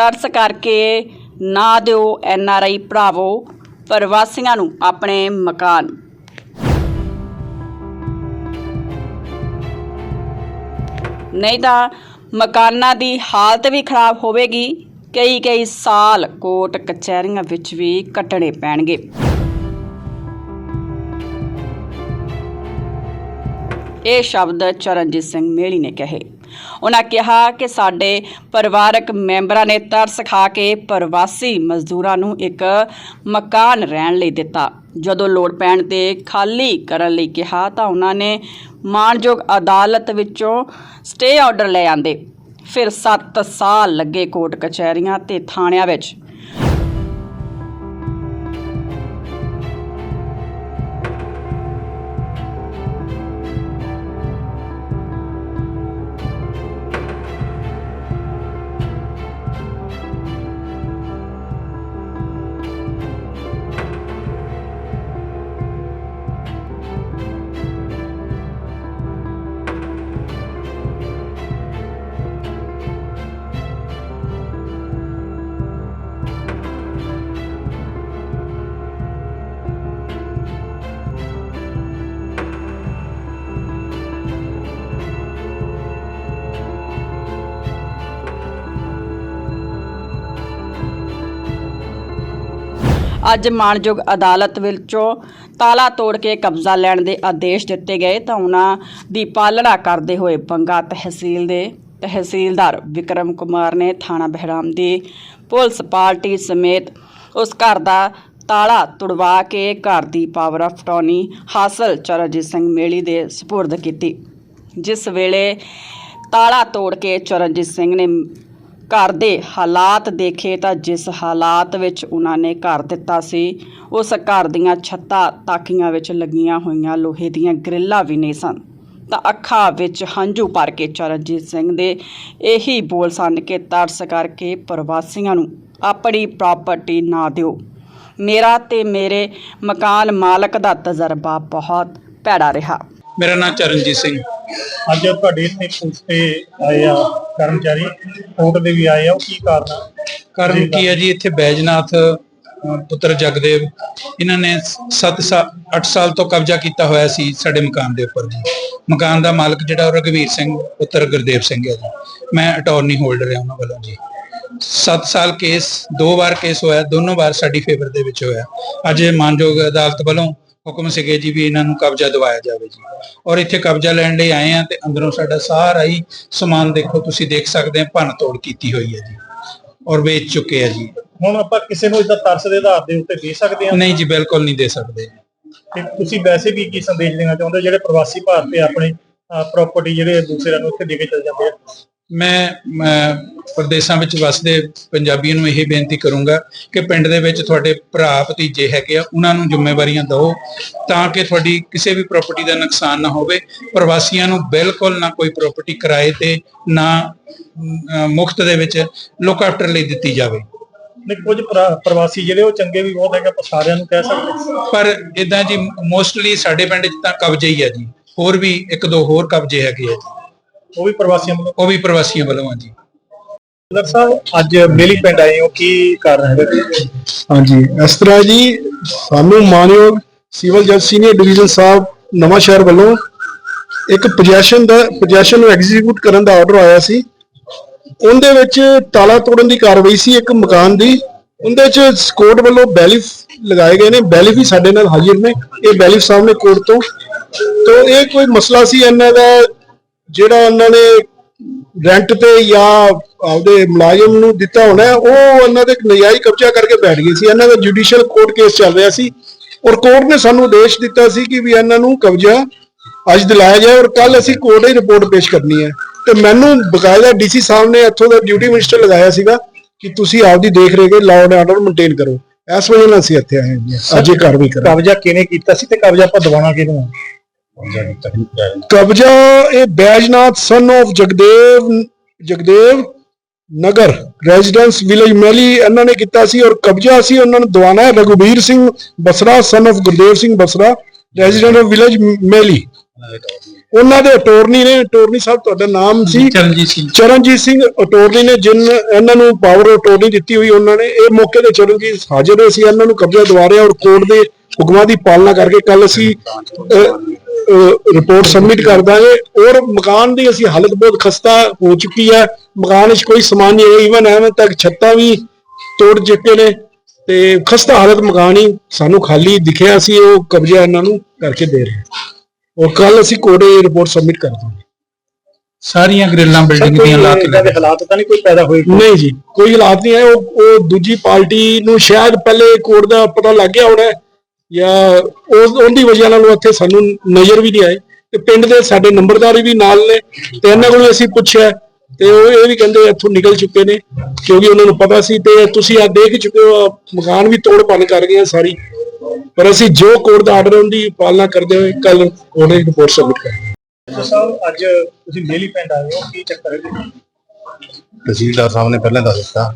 ਤਰਸ ਕਰਕੇ ਨਾ ਦਿਓ ਐਨ ਆਰ ਆਈ ਭਰਾਵੋ, ਪ੍ਰਵਾਸੀਆਂ ਨੂੰ ਆਪਣੇ ਮਕਾਨ। ਨਹੀਂ ਤਾਂ ਮਕਾਨਾਂ ਦੀ ਹਾਲਤ ਵੀ ਖਰਾਬ ਹੋਵੇਗੀ ਕਈ ਕਈ ਸਾਲ ਕੋਰਟ ਕਚਹਿਰੀਆਂ ਵਿੱਚ ਵੀ ਕੱਟਣੇ ਪੈਣਗੇ। ਇਹ ਸ਼ਬਦ ਚਰਨਜੀਤ ਸਿੰਘ ਮੇਲੀ ਨੇ ਕਹੇ। ਉਹਨਾਂ ਕਿਹਾ ਕਿ ਸਾਡੇ ਪਰਿਵਾਰਕ ਮੈਂਬਰਾਂ ਨੇ ਤਰਸ ਖਾ ਕੇ ਪ੍ਰਵਾਸੀ ਮਜ਼ਦੂਰਾਂ ਨੂੰ ਇੱਕ ਮਕਾਨ ਰਹਿਣ ਲਈ ਦਿੱਤਾ। ਜਦੋਂ ਲੋੜ ਪੈਣ ਤੇ ਖਾਲੀ ਕਰਨ ਲਈ ਕਿਹਾ ਤਾਂ ਉਹਨਾਂ ਨੇ ਮਾਣਯੋਗ ਅਦਾਲਤ ਵਿੱਚੋਂ ਸਟੇ ਆਰਡਰ ਲੈ ਆਂਦੇ। ਫਿਰ 7 ਸਾਲ ਲੱਗੇ ਕੋਰਟ ਕਚਹਿਰੀਆਂ ਤੇ ਥਾਣਿਆਂ ਵਿੱਚ ਅੱਜ ਮਾਣਯੋਗ ਅਦਾਲਤ ਵਿੱਚੋਂ ਤਾਲਾ ਤੋੜ ਕੇ ਕਬਜ਼ਾ ਲੈਣ ਦੇ ਆਦੇਸ਼ ਦਿੱਤੇ ਗਏ ਤਾਂ ਉਹਨਾਂ ਦੀ ਪਾਲਣਾ ਕਰਦੇ ਹੋਏ ਬੰਗਾ ਤਹਿਸੀਲ ਦੇ ਤਹਿਸੀਲਦਾਰ ਵਿਕਰਮ ਕੁਮਾਰ ਨੇ ਥਾਣਾ ਬਹਿਰਾਮ ਦੀ ਪੁਲਿਸ ਪਾਰਟੀ ਸਮੇਤ ਉਸ ਘਰ ਦਾ ਤਾਲਾ ਤੁੜਵਾ ਕੇ ਘਰ ਦੀ ਪਾਵਰ ਆਫ ਟਰਨੀ ਹਾਸਲ ਚਰਨਜੀਤ ਸਿੰਘ ਮੇਲੀ ਦੇ ਸਪੁਰਦ ਕੀਤੀ। ਜਿਸ ਵੇਲੇ ਤਾਲਾ ਤੋੜ ਕੇ ਚਰਨਜੀਤ ਸਿੰਘ ਨੇ ਘਰ ਦੇ ਹਾਲਾਤ ਦੇਖੇ ਤਾਂ ਜਿਸ ਹਾਲਾਤ ਵਿੱਚ ਉਹਨਾਂ ਨੇ ਘਰ ਦਿੱਤਾ ਸੀ, ਉਸ ਘਰ ਦੀਆਂ ਛੱਤਾਂ ਤਾਕੀਆਂ ਵਿੱਚ ਲੱਗੀਆਂ ਹੋਈਆਂ, ਲੋਹੇ ਦੀਆਂ ਗ੍ਰਿਲਾਂ ਵੀ ਨਹੀਂ ਸਨ। ਤਾਂ ਅੱਖਾਂ ਵਿੱਚ ਹੰਝੂ ਭਰ ਕੇ ਚਰਨਜੀਤ ਸਿੰਘ ਦੇ ਇਹੀ ਬੋਲ ਸਨ ਕਿ ਤਰਸ ਕਰਕੇ ਪ੍ਰਵਾਸੀਆਂ ਨੂੰ ਆਪਣੀ ਪ੍ਰਾਪਰਟੀ ਨਾ ਦਿਓ। ਮੇਰਾ ਤੇ ਮੇਰੇ ਮਕਾਨ ਮਾਲਕ ਦਾ ਤਜਰਬਾ ਬਹੁਤ ਭੈੜਾ ਰਿਹਾ। ਮੇਰਾ ਨਾਮ ਚਰਨਜੀਤ ਸਿੰਘ। ਅੱਜ ਤੁਹਾਡੇ ਇੱਥੇ ਪੁਲਿਸ ਤੇ ਆਏ ਆ ਕਰਮਚਾਰੀ ਕੋਰਟ ਦੇ ਵੀ ਆਏ ਆ ਉਹ ਕੀ ਕਾਰਨ ਆ? ਕਾਰਨ ਕੀ ਹੈ ਜੀ? ਇੱਥੇ ਬੈਜਨਾਥ ਅ, ਪੁੱਤਰ ਜਗਦੇਵ ਇਹਨਾਂ ਨੇ 7 ਸਾਲ 8 ਸਾਲ ਤੋਂ ਕਬਜ਼ਾ ਕੀਤਾ ਹੋਇਆ ਸੀ ਸਾਡੇ ਮਕਾਨ ਦੇ ਉੱਪਰ ਜੀ। ਮਕਾਨ ਦਾ ਮਾਲਕ ਜਿਹੜਾ ਉਹ ਰਘਵੀਰ ਸਿੰਘ ਪੁੱਤਰ ਗੁਰਦੇਵ ਸਿੰਘ ਹੈ ਜੀ। ਮੈਂ ਅਟਾਰਨੀ ਹੋਲਡਰ ਹਾਂ ਉਹਨਾਂ ਵੱਲੋਂ ਜੀ। 7 ਸਾਲ ਕੇਸ ਦੋ ਵਾਰ ਕੇਸ ਹੋਇਆ ਦੋਨੋਂ ਵਾਰ ਸਾਡੀ ਫੇਵਰ ਦੇ ਵਿੱਚ ਹੋਇਆ। ਅੱਜ ਮਾਨਯੋਗ ਅਦਾਲਤ ਵੱਲੋਂ ਹੁਕਮ ਸੀਗੇ ਜੀ ਵੀ ਇਹਨਾਂ ਨੂੰ ਕਬਜ਼ਾ ਦਿਵਾਇਆ ਜਾਵੇ ਜੀ। ਔਰ ਇੱਥੇ ਕਬਜ਼ਾ ਲੈਣ ਲਈ ਆਏ ਆ ਤੇ ਅੰਦਰੋਂ ਸਾਡਾ ਸਾਰਾ ਹੀ ਸਮਾਨ ਦੇਖੋ ਤੁਸੀਂ ਦੇਖ ਸਕਦੇ ਆ ਭੰਨ ਤੋੜ ਕੀਤੀ ਹੋਈ ਹੈ ਜੀ। ਔਰ ਵੇਚ ਚੁੱਕੇ ਆ ਜੀ। ਹੁਣ ਆਪਾਂ ਕਿਸੇ ਨੂੰ ਇਦਾਂ ਤਰਸ ਦੇ ਆਧਾਰ ਦੇ ਉੱਤੇ ਦੇ ਸਕਦੇ ਹਾਂ? ਨਹੀਂ ਜੀ ਬਿਲਕੁਲ ਨਹੀਂ ਦੇ ਸਕਦੇ। ਤੇ ਤੁਸੀਂ ਵੈਸੇ ਵੀ ਕੀ ਸੰਦੇਸ਼ ਦੇਣਾ ਚਾਹੁੰਦੇ ਜਿਹੜੇ ਪ੍ਰਵਾਸੀ ਭਾਰਤੀ ਆਪਣੇ ਪ੍ਰਾਪਰਟੀ ਜਿਹੜੇ ਦੂਸਰਿਆਂ ਨੂੰ ਉੱਥੇ ਦੇ ਕੇ ਚਲ ਜਾਂਦੇ ਆ? ਮੈਂ ਪ੍ਰਦੇਸ਼ਾਂ ਵਿੱਚ ਵਸਦੇ ਪੰਜਾਬੀਆਂ ਨੂੰ ਇਹ ਬੇਨਤੀ ਕਰੂੰਗਾ ਕਿ ਪਿੰਡ ਦੇ ਵਿੱਚ ਤੁਹਾਡੇ ਭਰਾ ਭਤੀਜੇ ਹੈਗੇ ਆ ਉਹਨਾਂ ਨੂੰ ਜ਼ਿੰਮੇਵਾਰੀਆਂ ਦਿਓ ਤਾਂ ਕਿ ਤੁਹਾਡੀ ਕਿਸੇ ਵੀ ਪ੍ਰਾਪਰਟੀ ਦਾ ਨੁਕਸਾਨ ਨਾ ਹੋਵੇ। ਪ੍ਰਵਾਸੀਆਂ ਨੂੰ ਬਿਲਕੁਲ ਨਾ ਕੋਈ ਪ੍ਰਾਪਰਟੀ ਕਿਰਾਏ ਤੇ ਨਾ ਮੁਫਤ ਦੇ ਵਿੱਚ ਲੁੱਕ ਆਫਟਰ ਲਈ ਦਿੱਤੀ ਜਾਵੇ। ਨਹੀਂ ਕੁਝ ਪ੍ਰਾ- ਪ੍ਰਵਾਸੀ ਜਿਹੜੇ ਉਹ ਚੰਗੇ ਵੀ ਬਹੁਤ ਹੈਗੇ ਆਪਾਂ ਸਾਰਿਆਂ ਨੂੰ ਕਹਿ ਸਕਦੇ। ਪਰ ਇਦਾਂ ਜੀ ਮੋਸਟਲੀ ਸਾਡੇ ਪਿੰਡ 'ਚ ਤਾਂ ਕਬਜ਼ੇ ਹੀ ਆ ਜੀ। ਹੋਰ ਵੀ ਇੱਕ ਦੋ ਹੋਰ ਕਬਜ਼ੇ ਹੈਗੇ ਆ ਜੀ। ਉਹ ਵੀ ਪ੍ਰਵਾਸੀਆਂ ਵੱਲੋਂ? ਉਹ ਵੀ ਪ੍ਰਵਾਸੀਆਂ ਵੱਲੋਂ ਆ ਜੀ ਡਾਕਟਰ ਸਾਹਿਬ ਅੱਜ ਮੇਲੀ ਪਿੰਡ ਆਏ ਹੋ ਕੀ ਕਾਰਨ ਹੈਗਾ? ਹਾਂਜੀ ਇਸ ਤਰ੍ਹਾਂ ਜੀ ਸਾਨੂੰ ਮਾਨਯੋਗ ਸਿਵਲ ਜੱਜ ਸੀਨੀਅਰ ਡਿਵੀਜ਼ਨ ਸਾਹਿਬ ਨਵਾਂ ਸ਼ਹਿਰ ਵੱਲੋਂ ਇੱਕ ਪੋਜੈਸ਼ਨ ਦਾ ਪੋਜੈਸ਼ਨ ਨੂੰ ਐਗਜ਼ੀਕਿਊਟ ਕਰਨ ਦਾ ਆਰਡਰ ਆਇਆ ਸੀ। ਉਹਦੇ ਵਿੱਚ ਤਾਲਾ ਤੋੜਨ ਦੀ ਕਾਰਵਾਈ ਸੀ ਇੱਕ ਮਕਾਨ ਦੀ। ਉਹਦੇ ਚ ਕੋਰਟ ਵੱਲੋਂ ਬੈਲੀਫ ਲਗਾਏ ਗਏ ਨੇ। ਬੈਲੀਫ ਹੀ ਸਾਡੇ ਨਾਲ ਹਾਜ਼ਰ ਨੇ। ਇਹ ਬੈਲੀਫ ਸਾਹਿਬ ਨੇ ਕੋਰਟ ਤੋਂ। ਤੋਂ ਇਹ ਕੋਈ ਮਸਲਾ ਸੀ ਇਹਨਾਂ ਦਾ ਜਿਹੜਾ ਉਹਨਾਂ ਨੇ ਰੈਂਟ ਤੇ ਜਾਂ ਆਪਦੇ ਮੁਲਾਜ਼ਮ ਨੂੰ ਦਿੱਤਾ ਹੋਣਾ ਉਹ ਉਹਨਾਂ ਦੇ ਨਜਾਇਜ਼ ਕਬਜ਼ਾ ਕਰਕੇ ਬੈਠ ਗਏ ਸੀ। ਇਹਨਾਂ ਦਾ ਜੁਡੀਸ਼ੀਅਲ ਕੋਰਟ ਕੇਸ ਚੱਲ ਰਿਹਾ ਸੀ ਔਰ ਕੋਰਟ ਨੇ ਸਾਨੂੰ ਆਦੇਸ਼ ਦਿੱਤਾ ਸੀ ਕਿ ਵੀ ਇਹਨਾਂ ਨੂੰ ਕਬਜ਼ਾ ਅੱਜ ਦਿਲਾਇਆ ਜਾਏ ਔਰ ਕੱਲ ਅਸੀਂ ਕੋਰਟ ਹੀ ਰਿਪੋਰਟ ਪੇਸ਼ ਕਰਨੀ ਹੈ। ਤੇ ਮੈਨੂੰ ਬਕਾਇਦਾ ਡੀਸੀ ਸਾਹਿਬ ਨੇ ਇੱਥੋਂ ਦਾ ਡਿਊਟੀ ਮਿਨਿਸਟਰ ਲਗਾਇਆ ਸੀਗਾ ਕਿ ਤੁਸੀਂ ਆਪਦੀ ਦੇਖ ਰੇਖ ਲਾਅ ਐਂਡ ਆਰਡਰ ਮੇਨਟੇਨ ਕਰੋ। ਇਸ ਵਜ੍ਹਾ ਨਾਲ ਅਸੀਂ ਇੱਥੇ ਆਏ ਹਾਂ ਅੱਜ ਇਹ ਕਾਰਵਾਈ ਕਰਾਂ ਕਬਜ਼ਾ ਕਿਹਨੇ ਕੀਤਾ ਸੀ ਤੇ ਕਬਜ਼ਾ ਆਪਾਂ ਦਵਾਉਣਾ ਕਿਹਨੂੰ ਕਬਜ਼ਾ ਇਹ Baijnath son of Jagdev Jagdev Nagar residence village Maili ਇਹਨਾਂ ਨੇ ਕੀਤਾ ਸੀ ਔਰ ਕਬਜ਼ਾ ਸੀ ਉਹਨਾਂ ਨੂੰ ਦਵਾਨਾ ਹੈ Raghubir Singh Basra son of Gurdev Singh Basra resident of village Maili ਉਹਨਾਂ ਦੇ ਅਟੋਰਨੀ ਨੇ ਅਟੋਰਨੀ ਸਾਹਿਬ ਤੁਹਾਡਾ ਨਾਮ ਸੀ ਚਰਨਜੀਤ ਸਿੰਘ। ਚਰਨਜੀਤ ਸਿੰਘ ਅਟੋਰਨੀ ਨੇ ਜਿਨ ਇਹਨਾਂ ਨੂੰ ਪਾਵਰ ਅਟੋਰਨੀ ਦਿੱਤੀ ਹੋਈ ਉਹਨਾਂ ਨੇ। ਇਹ ਮੌਕੇ ਤੇ ਚਰਨਜੀਤ ਹਾਜ਼ਰ ਹੋਏ ਸੀ ਇਹਨਾਂ ਨੂੰ ਕਬਜ਼ਾ ਦਿਵਾ ਰਿਹਾ ਔਰ ਕੋਰਟ ਦੇ ਹੁਕਮਾਂ ਦੀ ਪਾਲਣਾ ਕਰਕੇ ਕੱਲ ਅਸੀਂ ਰਿਪੋਰਟ ਸਬਮਿਟ ਕਰ ਦਾਂਗੇ। ਔਰ ਮਕਾਨ ਦੀ ਅਸੀਂ ਹਾਲਤ ਬਹੁਤ ਖਸਤਾ ਹੋ ਚੁੱਕੀ ਹੈ। ਮਕਾਨ ਵਿੱਚ ਕੋਈ ਸਮਾਨ ਨਹੀਂ ਹੈ ਇਵਨ ਐਵੇਂ ਤੱਕ ਛੱਤਾਂ ਵੀ ਤੋੜ ਚੁੱਕੇ ਨੇ। ਤੇ ਖਸਤਾ ਹਾਲਤ ਮਕਾਨ ਹੀ ਸਾਨੂੰ ਖਾਲੀ ਦਿਖਿਆ ਸੀ। ਉਹ ਕਬਜ਼ਾ ਇਹਨਾਂ ਨੂੰ ਕਰਕੇ ਦੇ ਰਹੇ ਔਰ ਕੱਲ ਅਸੀਂ ਕੋਰਟ ਇਹ ਰਿਪੋਰਟ ਸਬਮਿਟ ਕਰ ਦਾਂਗੇ। ਸਾਰੀਆਂ ਗ੍ਰਿਲਾਂ ਬਿਲਡਿੰਗ ਦੀਆਂ ਲਾਤ ਇਦਾਂ ਦੇ ਹਾਲਾਤ ਤਾਂ ਨਹੀਂ ਕੋਈ ਪੈਦਾ ਹੋਏ? ਨਹੀਂ ਜੀ ਕੋਈ ਹਾਲਾਤ ਨਹੀਂ ਹੈ। ਉਹ ਉਹ ਦੂਜੀ ਪਾਰਟੀ ਨੂੰ ਸ਼ਾਇਦ ਪਹਿਲੇ ਕੋਰਟ ਦਾ ਪਤਾ ਲੱਗ ਗਿਆ ਹੋਣਾ ਜਾਂ ਉਸ ਉਹਦੀ ਵਜ੍ਹਾ ਨਾਲ ਉਹ ਇੱਥੇ ਸਾਨੂੰ ਨਜ਼ਰ ਵੀ ਨਹੀਂ ਆਏ। ਤੇ ਪਿੰਡ ਦੇ ਸਾਡੇ ਨੰਬਰਦਾਰੀ ਵੀ ਨਾਲ ਨੇ ਤੇ ਇਹਨਾਂ ਕੋਲੋਂ ਅਸੀਂ ਪੁੱਛਿਆ ਤੇ ਉਹ ਇਹ ਵੀ ਕਹਿੰਦੇ ਇੱਥੋਂ ਨਿਕਲ ਚੁੱਕੇ ਨੇ ਕਿਉਂਕਿ ਉਹਨਾਂ ਨੂੰ ਪਤਾ ਸੀ ਤੇ ਤੁਸੀਂ ਆ ਦੇਖ ਚੁੱਕੇ ਹੋ ਮਕਾਨ ਵੀ ਤੋੜ ਭੰਨ ਕਰ ਗਏ ਸਾਰੀ। ਪਰ ਅਸੀਂ ਜੋ ਕੋਰਟ ਦਾ ਆਰਡਰ ਉਹਦੀ ਪਾਲਣਾ ਕਰਦੇ ਹੋਏ ਕੱਲ ਦੀ ਰਿਪੋਰਟ ਸਬਮਿਟ ਕਰਾਂਗੇ ਸਾਹਿਬ ਅੱਜ ਤੁਸੀਂ ਮੇਲੀ ਪਿੰਡ ਆਏ ਹੋ ਕੀ ਚੱਕਰ ਹੈ? ਤਹਿਸੀਲਦਾਰ ਸਾਹਿਬ ਨੇ ਪਹਿਲਾਂ ਦੱਸ ਦਿੱਤਾ।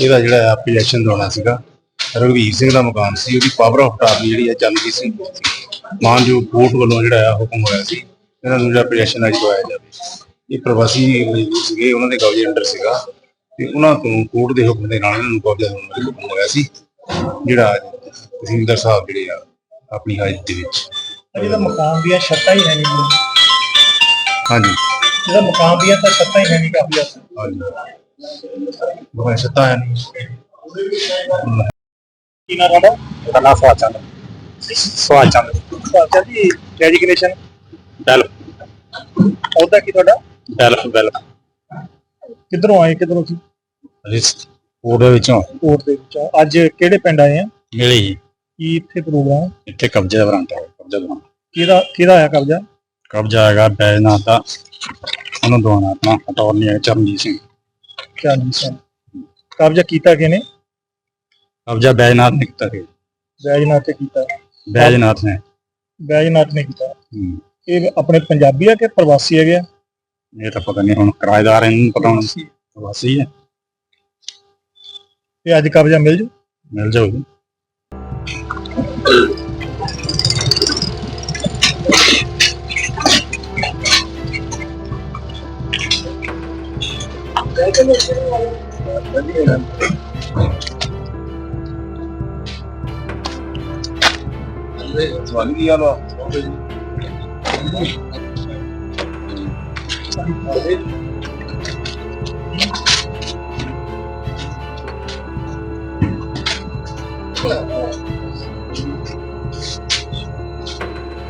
ਇਹਦਾ ਜਿਹੜਾ ਐਪਲੀਕੇਸ਼ਨ ਦਵਾਉਣਾ ਸੀਗਾ। ਰਘਵੀਰ ਸਿੰਘ ਦਾ ਮਕਾਨ ਸੀ ਉਹਦੀ ਪਾਵਰ ਆਫ ਟਾਰਨੀ ਜਿਹੜੀ ਹੈ ਚੰਨਜੀਤ ਸਿੰਘ ਕੋਲ ਸੀ। ਮਾਨਯੋਗ ਕੋਰਟ ਵੱਲੋਂ ਜਿਹੜਾ ਆ ਹੁਕਮ ਹੋਇਆ ਸੀ ਇਹਨਾਂ ਨੂੰ ਜਿਹੜਾ ਐਪਲੀਕੇਸ਼ਨ ਅੱਜ ਦਵਾਇਆ ਜਾਵੇ। ਇਹ ਪ੍ਰਵਾਸੀ ਮਜ਼ਦੂਰ ਸੀਗੇ ਉਹਨਾਂ ਦੇ ਕਬਜ਼ੇ ਅੰਡਰ ਸੀਗਾ। ਤੇ ਉਹਨਾਂ ਤੋਂ ਕੋਰਟ ਦੇ ਹੁਕਮ ਦੇ ਨਾਲ ਇਹਨਾਂ ਨੂੰ ਕਬਜ਼ਾ ਦਿਵਾਉਣ ਦਾ ਹੁਕਮ ਹੋਇਆ ਸੀ ਜਿਹੜਾ ਤਹਿਸੀਲਦਾਰ ਸਾਹਿਬ ਜਿਹੜੇ ਆ ਆਪਣੀ ਹਾਜ਼ਰੀ ਦੇ ਵਿੱਚ। ਇਹਦਾ ਮਕਾਨ ਦੀਆਂ ਛੱਤਾਂ ਹੀ ਹੈ ਨਹੀਂ। ਹਾਂਜੀ। ਇਹਦਾ ਮਕਾਨ ਦੀਆਂ ਤਾਂ ਛੱਤਾਂ ਹੀ ਹੈ ਨਹੀਂ ਕਾਫੀ। ਹਾਂਜੀ। ਬਹੁਤ ਸ਼ਤਾ ਹੈ ਨਹੀਂ। ਕੀ ਨਾਮ ਤੁਹਾਡਾ? ਕਲਾ ਸਵਾਲ ਚੰਦ। ਸਵਾਲ ਚੰਦ। ਅੱਛਾ ਜੀ ਡੈਡੀਕੇਸ਼ਨ ਬੈਲ ਉਹਦਾ ਕੀ ਤੁਹਾਡਾ? ਬੈਲ ਬੈਲ ਕਿੱਧਰੋਂ ਆਏ ਕਿੱਧਰੋਂ ਸੀ? ਇਸ ਉਹਦੇ ਵਿੱਚੋਂ। ਕੋਰਟ ਦੇ ਵਿੱਚ ਅੱਜ ਕਿਹੜੇ ਪਿੰਡ ਆਏ ਆ? ਮਿਲੀ ਜੀ। ਕੀ ਇੱਥੇ ਪ੍ਰੋਗਰਾਮ? ਇੱਥੇ ਕਬਜ਼ੇ ਦਾ ਬਰਾਂਟਾ ਕਬਜ਼ਾ ਦਾ ਕਿਹਦਾ ਕਿਹਦਾ ਆਇਆ ਕਬਜ਼ਾ? ਕਬਜ਼ਾ ਹੈਗਾ ਬੈਜਨਾਥ ਦਾ। ਉਹਨੂੰ ਦਵਾਉਣਾ ਆਪਣਾ ਅਟਾਰਨੀ ਹੈ ਚਰਨਜੀਤ ਸਿੰਘ। ਚਾਂਦੀ ਸਿੰਘ। ਕਬਜ਼ਾ ਕੀਤਾ ਕਿਨੇ ਕਬਜ਼ਾ ਬੈਜਨਾਥ ਨੇ ਕੀਤਾ ਸੀ। ਬੈਜਨਾਥ ਤੇ ਕੀਤਾ। ਬੈਜਨਾਥ ਨੇ। ਬੈਜਨਾਥ ਨੇ ਕੀਤਾ। ਇਹ ਆਪਣੇ ਪੰਜਾਬੀ ਆ ਕਿ ਪ੍ਰਵਾਸੀ ਹੈਗੇ ਆ? ਇਹ ਤਾਂ ਪਤਾ ਨਹੀਂ ਹੁਣ ਕਿਰਾਏਦਾਰ ਇਹਨੂੰ ਪਤਾ ਹੋਣਾ। ਸੀ ਵਾਸੀ ਹੈ ਤੇ ਅੱਜ ਕਬਜ਼ਾ ਮਿਲ ਜੂ? ਮਿਲ ਜਾਊਗੀ।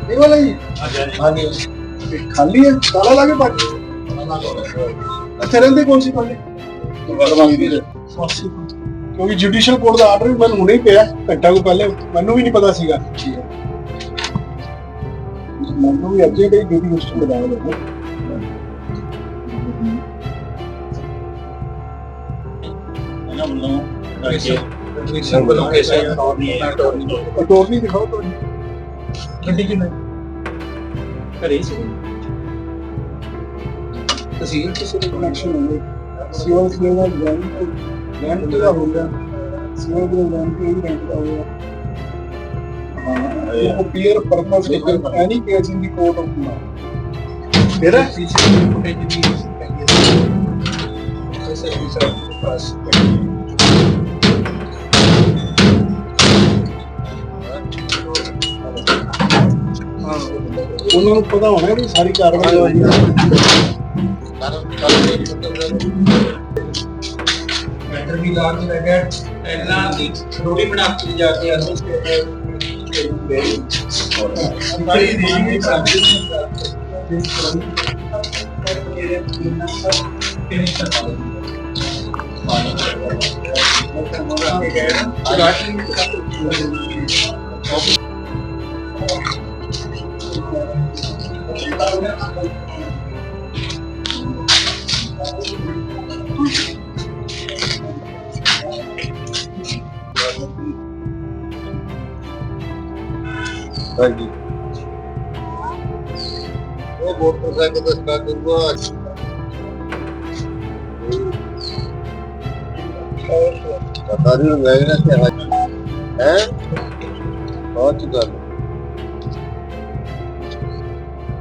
ਇਹ ਵਾਲਾ ਜੀ ਹਾਂਜੀ ਖਾਲੀ ਹੈ ਤਾਲਾ ਲਾ ਕੇ ਬਾਕੀ ਅੱਛਾ ਰਹਿੰਦੇ ਕੌਣ ਸੀ ਤੁਹਾਡੇ ਕਿਉਂਕਿ ਜੁਡੀਸ਼ੀਅਲ ਕੋਰਟ ਦਾ ਆਰਡਰ ਵੀ ਮੈਨੂੰ ਹੁਣੇ ਹੀ ਪਿਆ ਘੰਟਾ ਕੁ ਪਹਿਲੇ ਮੈਨੂੰ ਵੀ ਨਹੀਂ ਪਤਾ ਸੀਗਾ ਮੈਨੂੰ ਵੀ ਅੱਗੇ ਕਈ ਡਿਊਟੀ ਮਿਸਟਰ ਬਤਾਇਆ ਲੋਕਾਂ ਇਹਨਾਂ ਵੱਲੋਂ ਸਰ ਵੱਲੋਂ ਕੇਸ ਹੈ ਅਟੋਰਨੀ ਦਿਖਾਓ ਤੁਹਾਡੀ ਗੱਡੀ ਕਿਵੇਂ ਘਰੇ ਸੀ ਤਹਿਸੀਲ ਕਿਸੇ ਦੇ ਕਨੈਕਸ਼ਨ ਹੋਵੇ ਸਿਵਲ ਸਿਵਲ ਰੈਂਟ ਰੈਂਟ ਦਾ ਹੋਊਗਾ ਸਿਵਲ ਦੇ ਰੈਂਟ ਵੀ ਰੈਂਟ ਦਾ ਹੋਊਗਾ ਹਾਂ ਉਹ ਕਲੀਅਰ ਪਰਪਸ ਇੱਕ any case in the court of law ਫਿਰ? ਸੀਸੀਟੀਵੀ ਫੁਟੇਜ ਦੀ ਹੈ ਐਸੇ ਦੂਸਰਾ ਪਾਸ ਉਹਨਾਂ ਨੂੰ ਪਤਾ ਹੋਣਾ ਵੀ ਸਾਰੀ ਕਾਰਵਾਈ ਹੋਈ ਮੈਟਰ ਵੀ ਚ ਲੱਗਿਆ ਪਹਿਲਾਂ ਦੀ ਥੋੜੀ ਬਣਾ ਕੇ ਜਾ ਕੇ ਆਸੋ ਸਾਰੀ ਦੇਸ਼ ਵਿੱਚ ਹਾਂਜੀ। ਉਹ ਮੋਟਰਸਾਈਕਲ ਦਾ ਸਟਾਰਟ ਕਰੂਗਾ। ਪਤਾ ਨਹੀਂ ਮੈਂ ਕਿ ਹੈ? ਬਹੁਤ ਗੱਲ।